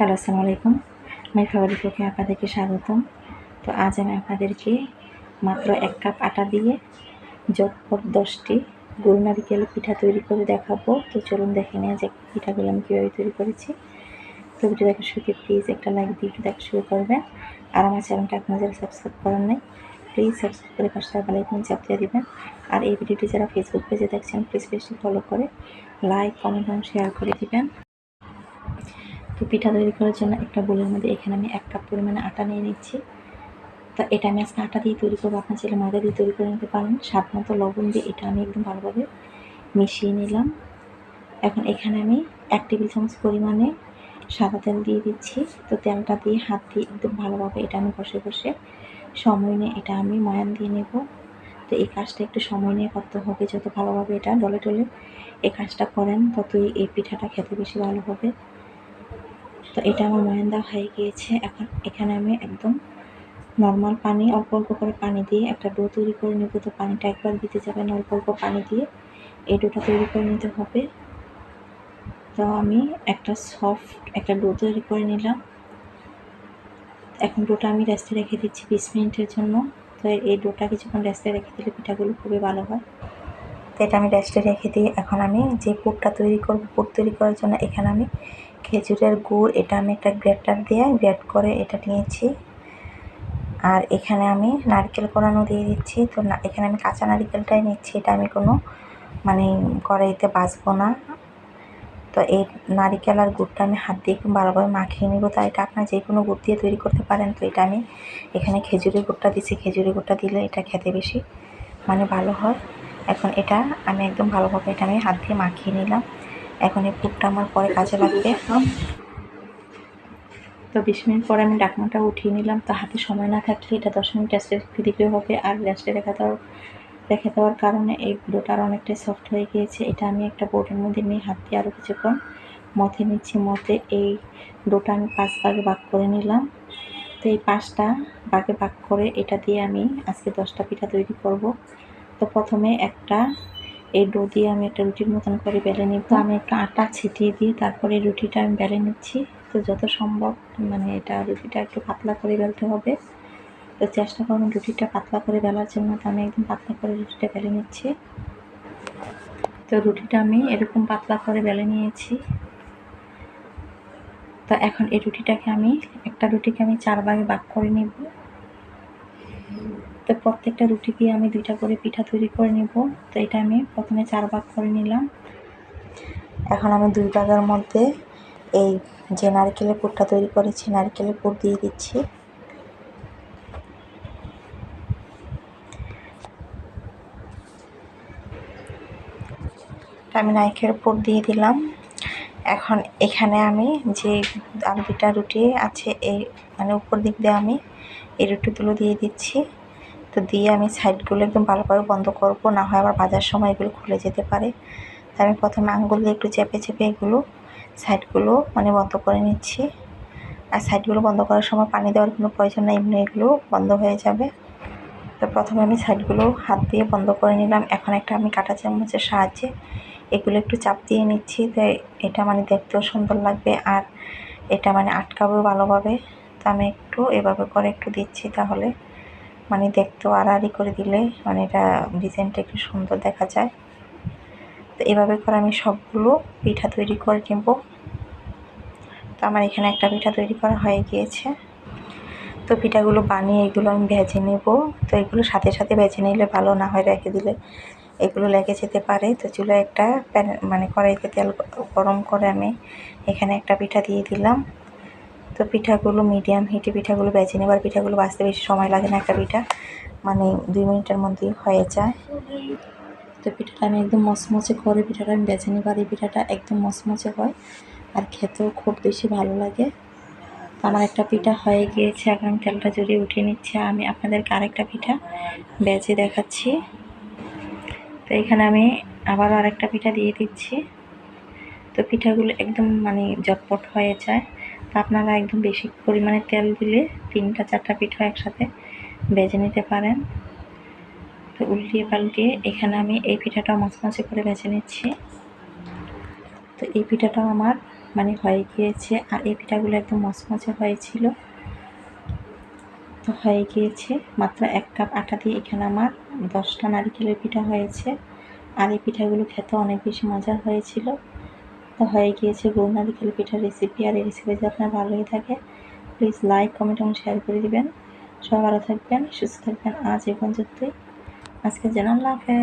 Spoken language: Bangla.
হ্যালো, আসসালামু আলাইকুম। আমি খাবারের পক্ষে আপনাদেরকে স্বাগতম। তো আজ আমি আপনাদেরকে মাত্র এক কাপ আটা দিয়ে জটপট দশটি গরু নারিকেল পিঠা তৈরি করে দেখাবো। তো চলুন দেখে নেওয়া যে পিঠাগুলো আমি কীভাবে তৈরি করেছি। তো ভিডিও দেখা শুরুতে প্লিজ একটা লাইক দিয়ে ভিডিও দেখা শুরু করবেন। আর আমার চ্যানেলটা আপনারা যারা সাবস্ক্রাইব করেন নাই প্লিজ সাবস্ক্রাইব করে পাশে থাকা লাইকন চাপ দিয়ে দেবেন। আর এই ভিডিওটি যারা ফেসবুক পেজে দেখছেন প্লিজ পেজটি ফলো করে লাইক কমেন্ট এবং শেয়ার করে দিবেন। তো পিঠা তৈরি করার জন্য একটা বোলের মধ্যে এখানে আমি এক কাপ পরিমাণে আটা নিয়ে নিচ্ছি। তো এটা আমি আজকে আটা দিয়ে তৈরি করব, আপনার ছেলে ময়দা দিয়ে তৈরি করে নিতে পারেন। মতো লবণ দিয়ে এটা আমি একদম ভালোভাবে মিশিয়ে নিলাম। এখন এখানে আমি এক টেবিল চামচ পরিমাণে সাদা তেল দিয়ে দিচ্ছি। তো তেলটা দিয়ে হাত দিয়ে একদম ভালোভাবে এটা আমি বসে বসে সময় নিয়ে এটা আমি ময়ান দিয়ে নেব। তো এই কাজটা একটু সময় নিয়ে করতে হবে, যত ভালোভাবে এটা ডলে ডলে এই কাজটা করেন, ততই এই পিঠাটা খেতে বেশি ভালো হবে। তো এটা আমার ময়ান দেওয়া হয়ে গিয়েছে। এখন এখানে আমি একদম নর্মাল পানি, অল্প অল্প করে পানি দিয়ে একটা ডো তৈরি করে নেব। তো পানিটা একবার দিতে যাবেন অল্প অল্প পানি দিয়ে। এই ডোটা তৈরি করে নিতে হবে। তো আমি একটা সফট একটা ডো তৈরি করে নিলাম। এখন ডোটা আমি রেস্টে রেখে দিচ্ছি বিশ মিনিটের জন্য। তো এই ডোটা কিছুক্ষণ রেস্টে রেখে দিলে পিঠাগুলো খুবই ভালো হয়। তো এটা আমি রেস্টে রেখে দিয়ে এখন আমি যে পুরটা তৈরি করব, পুর তৈরি করার জন্য এখানে আমি খেজুরের গুড়, এটা আমি একটা গ্রেটার দিয়ে গ্রেট করে এটা নিয়েছি। আর এখানে আমি নারকেল কোরানো দিয়ে দিচ্ছি। তো এখানে আমি কাঁচা নারকেলটাই নিচ্ছি, এটা আমি কোনো মানে কড়াইতে বাঁচবো না। তো এই নারিকেল আর গুড়টা আমি হাত দিয়ে ভালোভাবে মাখিয়ে নিব। তাই এটা আপনার যে কোনো গুড় দিয়ে তৈরি করতে পারেন। তো এটা আমি এখানে খেজুরের গুড়টা দিচ্ছি। খেজুরের গুড়টা দিলে এটা খেতে বেশি মানে ভালো হয়। এখন এটা আমি একদম ভালোভাবে এটা আমি হাত দিয়ে মাখিয়ে নিলাম। এখন এই পুরটা আমার পরে কাজে লাগবে। তো বিশ মিনিট পরে আমি ডাকনাটা উঠিয়ে নিলাম। তো হাতে সময় না থাকলে এটা দশ মিনিট রেস্টে রেখে দিলেও হবে। আর গ্যাসটা রেখে দেওয়ার রেখে দেওয়ার কারণে এই ডোটার অনেকটাই সফট হয়ে গিয়েছে। এটা আমি একটা বোর্ডের মধ্যে নিয়ে হাত দিয়ে আরও কিছুক্ষণ মথে নিচ্ছি মতে এই ডোটা আমি পাঁচ ভাগে ভাগ করে নিলাম। তো এই পাঁচটা ভাগে ভাগ করে এটা দিয়ে আমি আজকে দশটা পিঠা তৈরি করব। তো প্রথমে একটা এই ডো দিয়ে আমি একটা রুটির মতন করে বেলে নিব। আমি একটু আটা ছিটিয়ে দিয়ে তারপরে রুটিটা আমি বেলে নিচ্ছি। তো যত সম্ভব মানে এটা রুটিটা একটু পাতলা করে বেলতে হবে। তো চেষ্টা করুন রুটিটা পাতলা করে বেলার জন্য। তো আমি একদম পাতলা করে রুটিটা বেলে নিচ্ছি। তো রুটিটা আমি এরকম পাতলা করে বেলে নিয়েছি। তো এখন এই রুটিটাকে আমি, একটা রুটিকে আমি চার ভাগে ভাগ করে নিব। তো প্রত্যেকটা রুটি দিয়ে আমি দুইটা করে পিঠা তৈরি করে নিব। তো এটা আমি প্রথমে চার ভাগ করে নিলাম। এখন আমি দুই ভাগের মধ্যে এই যে নারকেলের পুরটা তৈরি করেছি, নারকেলের পুর দিয়ে দিচ্ছি। আমি নারকেলের পুর দিয়ে দিলাম। এখন এখানে আমি যে আরও দুটা রুটি আছে, এই মানে উপর দিক দিয়ে আমি এই রুটিগুলো দিয়ে দিচ্ছি। তো দিয়ে আমি সাইডগুলো একদম ভালোভাবে বন্ধ করব, না হয় আবার বাজার সময় এগুলো খুলে যেতে পারে। তাই আমি প্রথমে আঙ্গুল দিয়ে একটু চেপে চেপে এগুলো সাইডগুলো মানে বন্ধ করে নিচ্ছি। আর সাইডগুলো বন্ধ করার সময় পানি দেওয়ার কোনো প্রয়োজন নেই, এমনি এগুলো বন্ধ হয়ে যাবে। তো প্রথমে আমি সাইডগুলো হাত দিয়ে বন্ধ করে নিলাম। এখন একটা আমি কাটা চামচের সাহায্যে এগুলো একটু চাপ দিয়ে নিচ্ছি। তো এটা মানে দেখতেও সুন্দর লাগবে আর এটা মানে আটকাবেও ভালোভাবে। তো আমি একটু এভাবে করে একটু দিচ্ছি তাহলে। মানে দেখতেও আড়াআড়ি করে দিলে মানে এটা ডিজাইনটা একটু সুন্দর দেখা যায়। তো এভাবে করে আমি সবগুলো পিঠা তৈরি করে নেব। তো আমার এখানে একটা পিঠা তৈরি করা হয়ে গিয়েছে। তো পিঠাগুলো বানিয়ে এগুলো আমি ভেজে নেব। তো এগুলো সাথে সাথে ভেজে নিলে ভালো না হয় রেখে দিলে। এগুলো লেগে যেতে পারে। তো চুলে একটা প্যান মানে কড়াইতে তেল গরম করে আমি এখানে একটা পিঠা দিয়ে দিলাম। তো পিঠাগুলো মিডিয়াম হিটে পিঠাগুলো বেজে নেবার পিঠাগুলো বাঁচতে বেশি সময় লাগে না একটা পিঠা। মানে দুই মিনিটের মধ্যেই হয়ে যায়। তো পিঠাটা আমি একদম মচমচে করে পিঠাটা আমি বেছে নিবার, এই পিঠাটা একদম মচমচে হয় আর খেতেও খুব বেশি ভালো লাগে। আমার একটা পিঠা হয়ে গিয়েছে, এখন আমি তেলটা জড়িয়ে উঠিয়ে নিচ্ছি। আমি আপনাদেরকে আরেকটা পিঠা বেজে দেখাচ্ছি। তো এখানে আমি আবারও আরেকটা পিঠা দিয়ে দিচ্ছি। তো পিঠাগুলো একদম মানে জটপট হয়ে যায়। আপনারা একদম বেশি পরিমাণে তেল দিলে তিনটা চারটা পিঠা একসাথে বেজে নিতে পারেন। তো উল্টিয়ে পাল্টিয়ে এখানে আমি এই পিঠাটা মাছ মাছে করে বেছে নিচ্ছি। তো এই পিঠাটাও আমার মানে হয়ে গিয়েছে আর এই পিঠাগুলো একদম মচমচে হয়েছিল। তো হয়ে গিয়েছে। মাত্র এক কাপ আটা দিয়ে এখানে আমার দশটা নারিকেলের পিঠা হয়েছে। আর এই পিঠাগুলো খেতে অনেক বেশি মজার হয়েছিল। তো হয়ে গিয়েছে গোল নারিকেল পিঠার রেসিপি আর এই রেসিপি যদি আপনার ভালো হয়ে থাকে প্লিজ লাইক কমেন্ট এবং শেয়ার করে দিবেন। সবাই ভালো থাকবেন, সুস্থ থাকবেন। আজ এখন পর্যন্তই। আজকে জানাল আল্লাহ